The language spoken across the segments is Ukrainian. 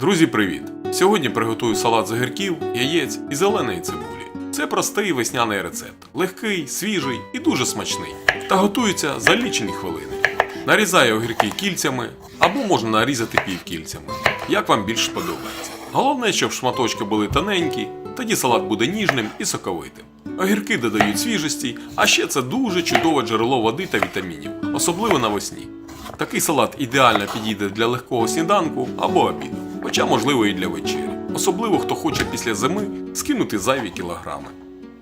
Друзі, привіт! Сьогодні приготую салат з огірків, яєць і зеленої цибулі. Це простий весняний рецепт, легкий, свіжий і дуже смачний. Та готується за лічені хвилини. Нарізаю огірки кільцями або можна нарізати півкільцями, як вам більш подобається. Головне, щоб шматочки були тоненькі, тоді салат буде ніжним і соковитим. Огірки додають свіжості, а ще це дуже чудове джерело води та вітамінів, особливо навесні. Такий салат ідеально підійде для легкого сніданку або обіду, хоча можливо і для вечері. Особливо хто хоче після зими скинути зайві кілограми.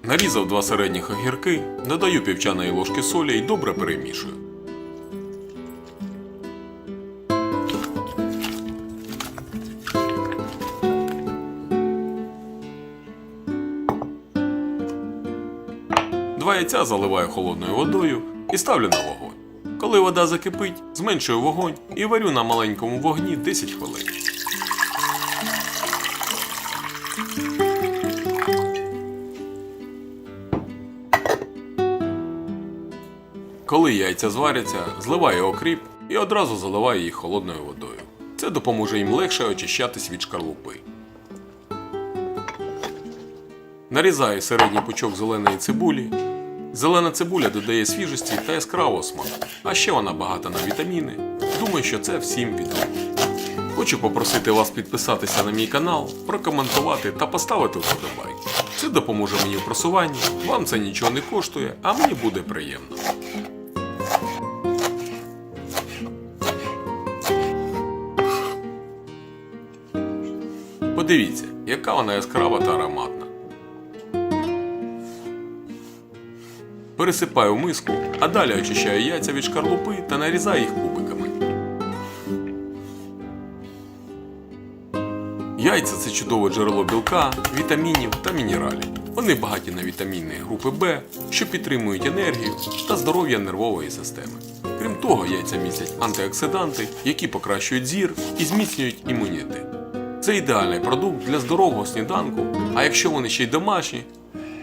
Нарізав два середніх огірки, додаю півчаної ложки солі і добре перемішую. Два яйця заливаю холодною водою і ставлю на вогонь. Коли вода закипить, зменшую вогонь і варю на маленькому вогні 10 хвилин. Коли яйця зваряться, зливаю окріп і одразу заливаю їх холодною водою. Це допоможе їм легше очищатись від шкарлупи. Нарізаю середній пучок зеленої цибулі. Зелена цибуля додає свіжості та яскравого смаку, а ще вона багата на вітаміни. Думаю, що це всім відомо. Хочу попросити вас підписатися на мій канал, прокоментувати та поставити вподобайки. Це допоможе мені в просуванні, вам це нічого не коштує, а мені буде приємно. Подивіться, яка вона яскрава та ароматна. Пересипаю миску, а далі очищаю яйця від шкарлупи та нарізаю їх кубиками. Яйця це чудове джерело білка, вітамінів та мінералів. Вони багаті на вітаміни групи В, що підтримують енергію та здоров'я нервової системи. Крім того, яйця містять антиоксиданти, які покращують зір і зміцнюють імунітет. Це ідеальний продукт для здорового сніданку, а якщо вони ще й домашні,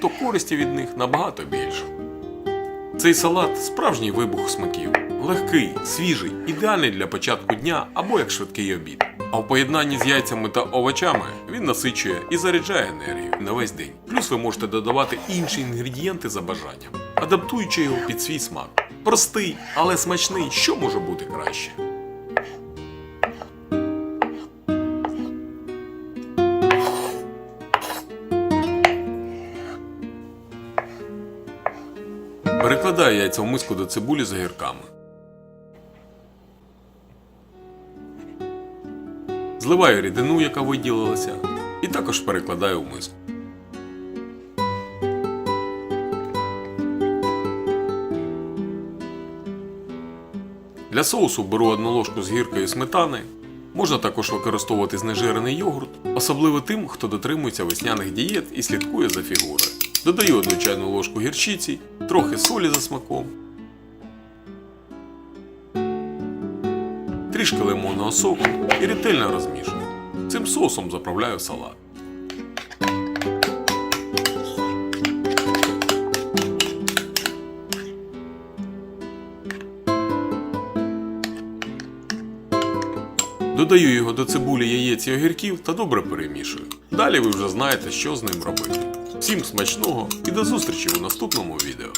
то користі від них набагато більше. Цей салат справжній вибух смаків. Легкий, свіжий, ідеальний для початку дня або як швидкий обід. А в поєднанні з яйцями та овочами він насичує і заряджає енергію на весь день. Плюс ви можете додавати інші інгредієнти за бажанням, адаптуючи його під свій смак. Простий, але смачний, що може бути краще. Перекладаю яйця в миску до цибулі з огірками. Зливаю рідину, яка виділилася, і також перекладаю в миску. Для соусу беру одну ложку з гіркою сметани. Можна також використовувати знежирений йогурт, особливо тим, хто дотримується весняних дієт і слідкує за фігурою. Додаю одну чайну ложку гірчиці, трохи солі за смаком, трішки лимонного соку і ретельно розмішую. Цим соусом заправляю салат. Додаю його до цибулі, яєць і огірків та добре перемішую. Далі ви вже знаєте, що з ним робити. Всім смачного і до зустрічі у наступному відео.